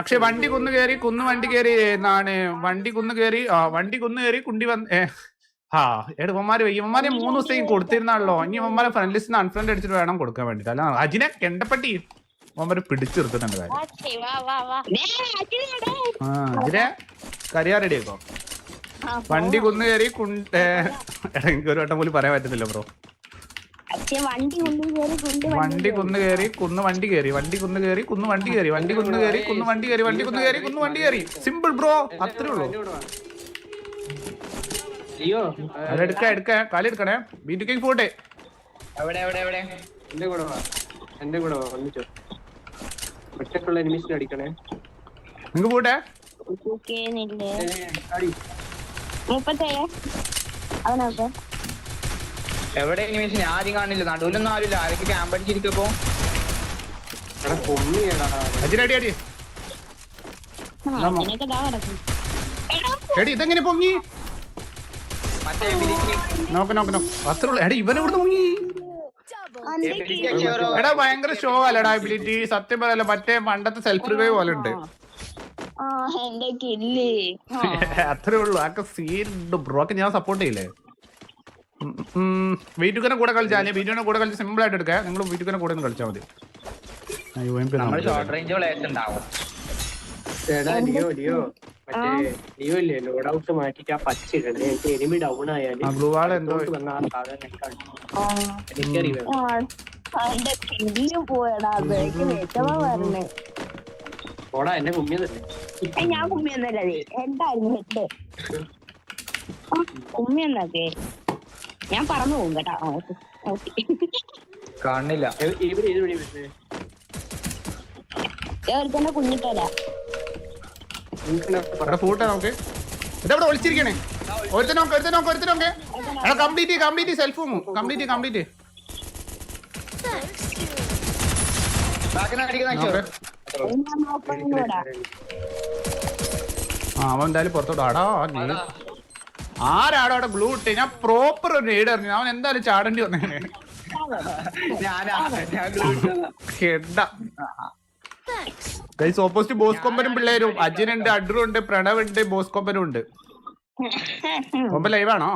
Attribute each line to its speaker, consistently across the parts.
Speaker 1: അക്ഷയ് വണ്ടി കുന്നു കയറി കുന്നു വണ്ടി കയറി എന്നാണ് വണ്ടി കുന്നു കയറി ആ വണ്ടി കുന്നു കയറി കുണ്ടി വന്ന് ആ എടാ ഇവന്മാര് ഇവന്മാരെ മൂന്ന് ദിവസത്തേക്ക് കൊടുത്തിരുന്നാണല്ലോ. ഇനി ഇവന്മാരെ ഫ്രണ്ട് ലിസ്റ്റ് അൺഫ്രണ്ട് അടിച്ചിട്ട് വേണം കൊടുക്കാൻ വേണ്ടിട്ട്. അല്ല അജിനെ കെണ്ടപ്പെട്ടി ഇവന്മാര് പിടിച്ചു നിർത്തുന്നുണ്ട് കാര്യം.
Speaker 2: വാ വാ വാ. ദേ, അച്ഛനെ ഇവിടെ.
Speaker 1: ആ അജിനെ കരിയാ റെഡി ആക്കോ വണ്ടി കുന്നു കയറി കുണ്ട് എടാ എനിക്ക് ഒരു വട്ടം പോലും പറയാൻ പറ്റുന്നില്ല ബ്രോ
Speaker 2: വണ്ടി
Speaker 1: കുന്ന് കയറി കുന്ന് വണ്ടി കയറി വണ്ടി കുന്ന് കയറി കുന്ന് വണ്ടി കയറി വണ്ടി കുന്ന് കയറി കുന്ന് വണ്ടി കയറി വണ്ടി കുന്ന് കയറി കുന്ന് വണ്ടി കയറി സിമ്പിൾ ബ്രോ അത്രേ ഉള്ളൂ. അതെടുക്ക എടുക്ക കാലി എടുക്കണേ. ബീറ്റ് കിങ് പോട്ടെ
Speaker 3: അവിടെ അവിടെ അവിടെ
Speaker 4: എന്റെ കൂടെ വാ. എന്റെ കൂടെ വാ വന്നിച്ചോ ഒറ്റക്കുള്ള എനിമിസിനെ അടിക്കണേ.
Speaker 1: നിങ്ങക്ക് പോട്ടെ.
Speaker 2: കേന്നില്ലേ
Speaker 4: ഏ, അടി.
Speaker 2: മുപ്പത്തേഴ്. അവനൊക്കെ
Speaker 3: എവിടെ ഇനിമേഷൻ ഞാൻ ആദ്യം കാണില്ല? നടുവിലൊന്നും ആരുമില്ല ആരൊക്കെ ക്യാമ്പ് അടിച്ചിരിക്കപ്പോ
Speaker 1: അടി
Speaker 2: എടാ,
Speaker 1: ഇതെങ്ങനെ പൊങ്ങി? നോക്ക് നോക്ക് നോക്ക്. അത്രേ ഉള്ളൂ. എടാ ഇവനെ ഇവിടുന്ന് പൊങ്ങി? എടാ ഭയങ്കര ഷോ അല്ലടാ എബിലിറ്റി സത്യം പറയല്ല മറ്റേ പണ്ടത്തെ സെൽഫ് റിവൈവ് പോലെ ഉണ്ട്. അത്രേ ഉള്ളൂ. ആക്കെ സീനുണ്ട് ബ്രോക്ക് ഞാൻ സപ്പോർട്ട് ചെയ്യില്ലേ? വീട്ടുക്കനെ കൂടെ കളിച്ചാൽ വീട്ടുവിനെ കൂടെ കളിച്ച് സിമ്പിൾ ആയിട്ട് എടുക്കാം. നിങ്ങൾ വീട്ടുക്കനെ കൂടെ ഒന്ന് കളിച്ചാൽ മതി.
Speaker 2: ഞാൻ കുമ്മിയൊന്നല്ലേ എന്തായിരുന്നു ഹെഡ്. കുമ്മിയൊന്നൊക്കെ. ഞാൻ പറന്നു പോകും കേട്ടാ.
Speaker 3: കാണില്ല
Speaker 2: ഒരുത്തന്നെ കുഞ്ഞിട്ടല്ല
Speaker 1: എടാ ഫൂട്ടെ നമുക്ക്. ഇതെവിടെ ഒളിച്ചിരിക്കണേ? ഒരുത്തനെ നോക്ക് ഒരുത്തൻ നോക്ക് ഒരുത്തനെ നോക്ക്. എടാ കംപ്ലീറ്റ് കംപ്ലീറ്റ് സെൽഫ് കംപ്ലീറ്റ് ആ അവൻ എന്തായാലും പുറത്തോട്ട് അടാ നീ ആരാടോ അവിടെ ബ്ലൂ ഇട്ട് ഞാൻ പ്രോപ്പർ ഒരു റെയ്ഡ് അവൻ എന്തായാലും ചാടേണ്ടി വന്നേ. ഗൈസ് ഓപ്പോസിറ്റ് ബോസ് കൊമ്പനും പിള്ളേരും. അജിനുണ്ട് അഡ്രു ഉണ്ട്. പ്രണവ് ഉണ്ട് ബോസ് കൊമ്പനും ഉണ്ട് കൊമ്പ ലൈവാണോ?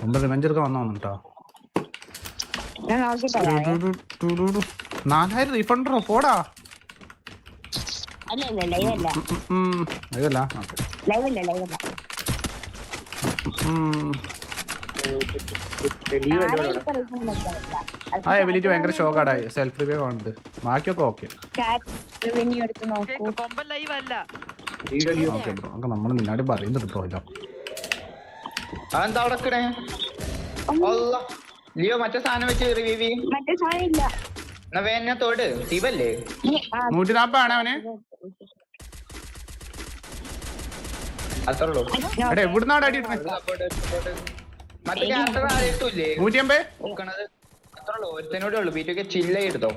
Speaker 1: കൊമ്പ റിവഞ്ചർ എടുക്കാൻ വന്നിട്ടോ
Speaker 2: ഞാൻ നോക്കിട്ടല്ല
Speaker 1: നാലായിരം റീഫണ്ടോ പോടാ.
Speaker 2: അല്ല ലൈവല്ല
Speaker 1: അതല്ല
Speaker 2: ലൈവല്ല ലൈവല്ല.
Speaker 1: ആ എബിലിറ്റി ഭയങ്കര ഷോക്കാടായി സെൽഫ് റിവ്യൂ ഉണ്ട് ബാക്കിയൊക്കെ ഓക്കെ ഓക്കെ ബ്രോ ഒക്കെ നമ്മൾ നിന്നാടി പറയുന്നുണ്ട് ബ്രോ ഇല്ല
Speaker 3: അതെന്താ അവിടെ. ലിയോ മറ്റേ സാധനം വെച്ച് റിവീവ്
Speaker 2: മറ്റേ സാധനം ഇല്ല.
Speaker 3: എന്നാ വേന തോട് ശിവല്ലേ?
Speaker 1: നൂറ്റി നാൽപ്പതാണ് അവന്.
Speaker 3: അത്രേ ഉള്ളൂ
Speaker 1: എടാ എവിടുന്നാണ് അടി ഇടുന്നത്
Speaker 3: മറ്റേ ക്യാരക്ടർ ആയിട്ടില്ലേ
Speaker 1: നൂറ്റി അമ്പത്
Speaker 3: നോക്കണത്. അത്രേ ഉള്ളൂ. ഒരുത്തനോടെ എടുത്തോ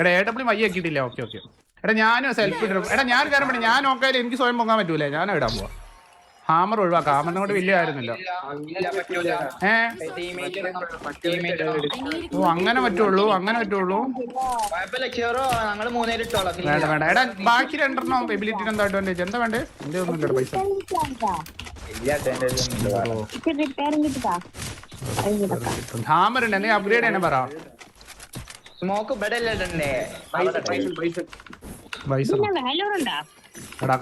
Speaker 1: എടാ ഏട്ടപ്പളി മയ്യ ആക്കിയിട്ടില്ല. ഓക്കെ ഓക്കെ എടാ ഞാനും സെൽഫ് ഇടും. എടാ ഞാൻ കാരണം ഞാൻ നോക്കാതെ എനിക്ക് സ്വയം പൊങ്ങാൻ പറ്റൂലേ. ഞാൻ ഇടാൻ പോവാ. ഹാമർ ഒഴിവാക്കാം. ഹാമറിനെ കൊണ്ട് വലിയ ഏ?
Speaker 5: need
Speaker 1: ഓ അങ്ങനെ പറ്റുള്ളൂ അങ്ങനെ പറ്റുള്ളൂ. വേണ്ട വേണ്ട. എടാ ബാക്കി രണ്ടെണ്ണം എബിലിറ്റി എന്താ അഡ്വാന്റേജ് എന്താ വേണ്ടേ? എന്റെ ഒന്നും
Speaker 3: ഇല്ല
Speaker 2: പൈസ
Speaker 1: ഹാമർ ഉണ്ട് അപ്ഗ്രേഡ് ചെയ്യണേ പറ.
Speaker 3: സ്മോക്ക്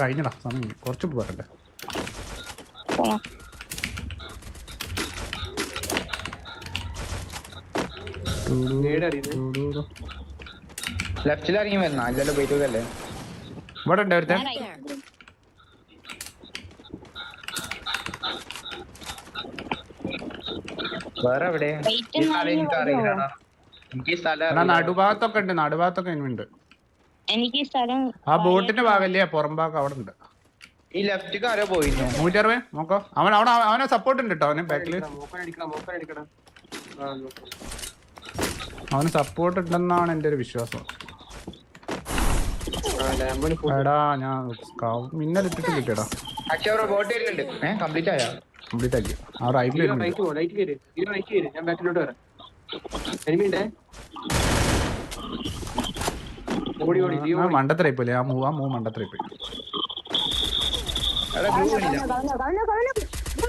Speaker 1: കഴിഞ്ഞടാ സമയം. കുറച്ച്
Speaker 4: പൈസ അറിയുന്നത്
Speaker 3: ലെഫ്റ്റിൽ ഇറങ്ങി വരുന്ന അല്ലല്ലോ പോയിട്ട് അല്ലേ
Speaker 1: ഇവിടെ ഉണ്ട് ഒരുത്തൻ.
Speaker 3: വേറെ എവിടെ? ഈ സ്ഥലം എനിക്ക്
Speaker 2: എന്നാലും
Speaker 3: അറിയില്ലടാ. എനിക്ക് ഈ സ്ഥലം
Speaker 1: നടുഭാഗത്തൊക്കെ ഉണ്ട് നടുഭാഗത്തൊക്കെ ഉണ്ട്.
Speaker 2: എനിക്ക് സ്ഥലം
Speaker 1: ആ ബോട്ടിന്റെ ഭാഗല്ലേ പുറം ഭാഗം അവിടെ ഉണ്ട്.
Speaker 3: ഈ ലെഫ്റ്റ് ആരോ പോയിരുന്നു.
Speaker 1: നൂറ്റി അറുപത് നോക്കോ. അവൻ അവിടെ അവനെ സപ്പോർട്ട് ഉണ്ട് കേട്ടോ അവന് ബാക്കിൽ സപ്പോർട്ട് ഉണ്ടെന്നാണ് എന്റെ ഒരു വിശ്വാസം. എടാ ഞാൻ മിന്നലിട്ടിട്ട് കിട്ടിയടാ.
Speaker 3: അക്ഷയ ബോട്ട് വരുന്നുണ്ട്. ഏഹ് കംപ്ലീറ്റ് ആയാ?
Speaker 1: കംപ്ലീറ്റ് ആക്കി. ആ റൈറ്റിൽ
Speaker 4: ഞാൻ ബാക്കിലോട്ട് വരാം. എനിമിണ്ടേ.
Speaker 1: മണ്ടത്തരായി പോലെ ആ മൂവ് ആ മൂവ് മണ്ടത്തരായി പോയി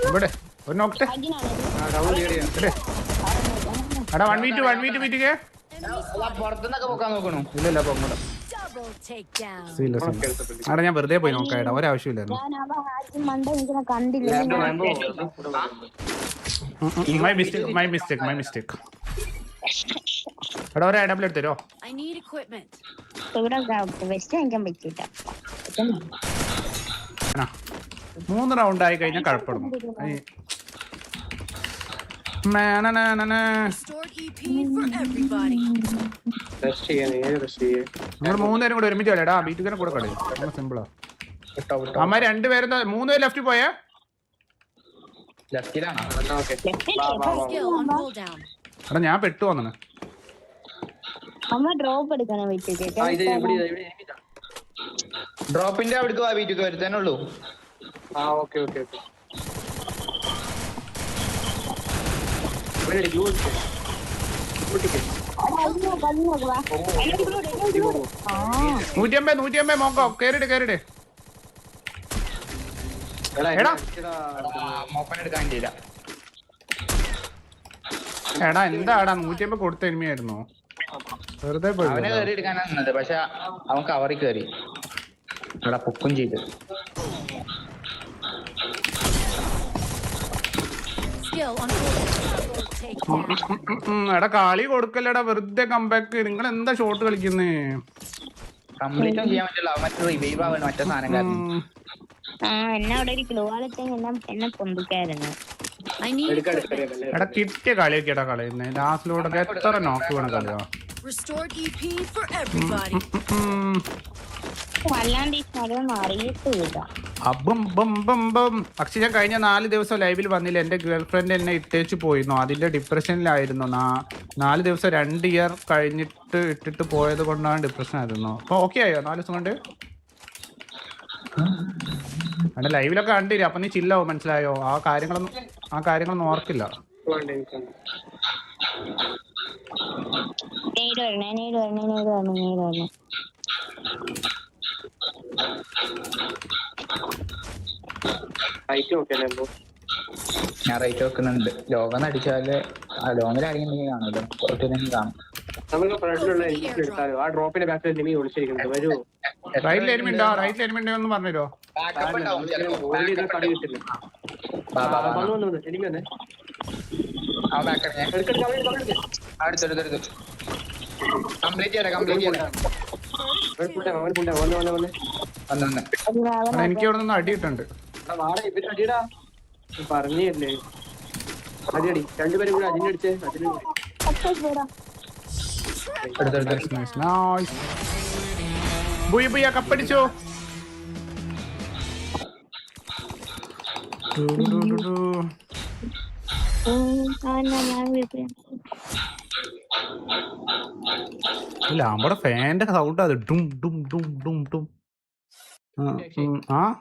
Speaker 1: ഇവിടെ ഒരു നോക്കട്ടെ. എടാ. വൺ വൺ മീറ്റ് ഞാൻ വെറുതെ പോയി നോക്കാം എടാ ഒരാവശ്യമില്ലായിരുന്നു. My mistake my mistake my mistake എടാ ഒരു എടുത്തരോ?
Speaker 2: വെസ്റ്റ് വാങ്ങിക്കാൻ പറ്റില്ല.
Speaker 1: മൂന്ന് റൗണ്ട് ആയി കഴിഞ്ഞാൽ കഴപ്പെടുന്നു മൂന്നുപേരും കൂടെ ഒരുമിച്ച് കളിയാടാ ബീറ്റുകാരെ കൂടെ കളി. സിമ്പിളാ അമ്മ രണ്ടുപേരും മൂന്നുപേര് മൂന്ന് പേര് ലെഫ്റ്റ് പോയേ. എടാ ഞാൻ പെട്ടു വന്നു
Speaker 2: അമ്മ ഡ്രോപ്പ് എടുക്കണം
Speaker 3: ഡ്രോപ്പിന്റെ അവിടേക്ക് വാ ഉള്ളൂ.
Speaker 4: ആ ഓക്കെ ഓക്കെ ഓക്കെ.
Speaker 1: നൂറ്റിയമ്പേ നൂറ്റിയമ്പേ മോക്കോ. കേറിട്ട് കേറിട്ട്
Speaker 4: എടാ
Speaker 3: എടുക്കാൻ കഴിയില്ല
Speaker 1: എടാ എന്താടാ? നൂറ്റിയമ്പ അമ്പത് കൊടുത്ത എനിമയായിരുന്നു. വെറുതെ പോയി
Speaker 3: അവനെ കയറി എടുക്കാനാ നിന്നത് പക്ഷെ അവൻ കവറി കേറി. എടാ പൊക്കും ചെയ്ത്.
Speaker 1: എടാ കളി കൊടുക്കല്ലടാ വെറുതെ കമ്പാക്ക് നിങ്ങൾ എന്താ ഷോട്ട് കളിക്കുന്നേ
Speaker 3: കംപ്ലീറ്റും ചെയ്യാൻ പറ്റില്ല. മറ്റേ റിവൈവ് മറ്റേ സാധനം കാരണം.
Speaker 1: എടാ കിട്ടിയ കളിയൊക്കെയാടാ കളയുന്നേ. ലാസ്റ്റിലൂടെ എത്ര നോക്ക് വേണം കളിയാ.
Speaker 5: Restored EP for everybody.
Speaker 2: വല്ലാണ്ട് ഈ സ്ഥലം അറിയത്തില്ല
Speaker 1: അബം ബം ബം ബം പക്ഷെ ഞാൻ കഴിഞ്ഞ നാല് ദിവസം ലൈവിൽ വന്നില്ല. എന്റെ ഗേൾ ഫ്രണ്ട് എന്നെ ഇട്ടേച്ച് പോയിരുന്നു. അതിന്റെ ഡിപ്രഷനിലായിരുന്നു. നാ- നാല് ദിവസം രണ്ട് ഇയർ കഴിഞ്ഞിട്ട് ഇട്ടിട്ട് പോയത് കൊണ്ടാണ് ഡിപ്രഷൻ ആയിരുന്നു അപ്പൊ ഓക്കെ ആയോ? നാല് ദിവസം കൊണ്ട്? അവിടെ ലൈവിലൊക്കെ കണ്ടില്ല? അപ്പൊ നീ ചില്ലാവും മനസ്സിലായോ? ആ കാര്യങ്ങളൊന്നും ആ കാര്യങ്ങളൊന്നും ഓർക്കില്ല.
Speaker 2: നേട് വരണേ നേട് വരണേ നേട് വരണേ നേട് വരണേ
Speaker 4: റൈറ്റ് ബ്രോ
Speaker 3: ഞാൻ റേറ്റ് വെക്കുന്നുണ്ട് ലോകം അടിച്ചാൽ ലോങ്ങിൽ ആരെങ്കിലും കാണുമല്ലോ പുറത്തുനിന്ന് കാണും.
Speaker 4: നമുക്ക് ഫ്രണ്ടിലുള്ള എനിക്ക് എടുത്താലോ? ആ ഡ്രോപ്പിന്റെ ബാക്കിൽ ഒളിച്ചിരിക്കുന്നത്. വരൂ.
Speaker 1: റൈറ്റിൽ റൈറ്റിൽ എന്ന് പറഞ്ഞുതരോ
Speaker 3: കംപ്ലീറ്റ് ചെയ്യാം കംപ്ലീറ്റ് ചെയ്യാം.
Speaker 1: എനിക്ക് ഇവിടെ നിന്ന് അടിയിട്ടുണ്ട്.
Speaker 4: പറഞ്ഞേ അടിയടാ. നീ പറഞ്ഞല്ലേ? അടിയടി. രണ്ടുപേരും കൂടെ അതിന്റെ അടിച്ചേ അതിന്
Speaker 1: നൈസ് നൈസ് ബുയ ബുയ കപ്പടിച്ചോ.
Speaker 2: ഞാൻ
Speaker 1: ഇല്ല നമ്മുടെ ഫാന്റെ സൗണ്ട് അത് ഡും ഡും ഡും ഡും ഡും. ആ, ആ?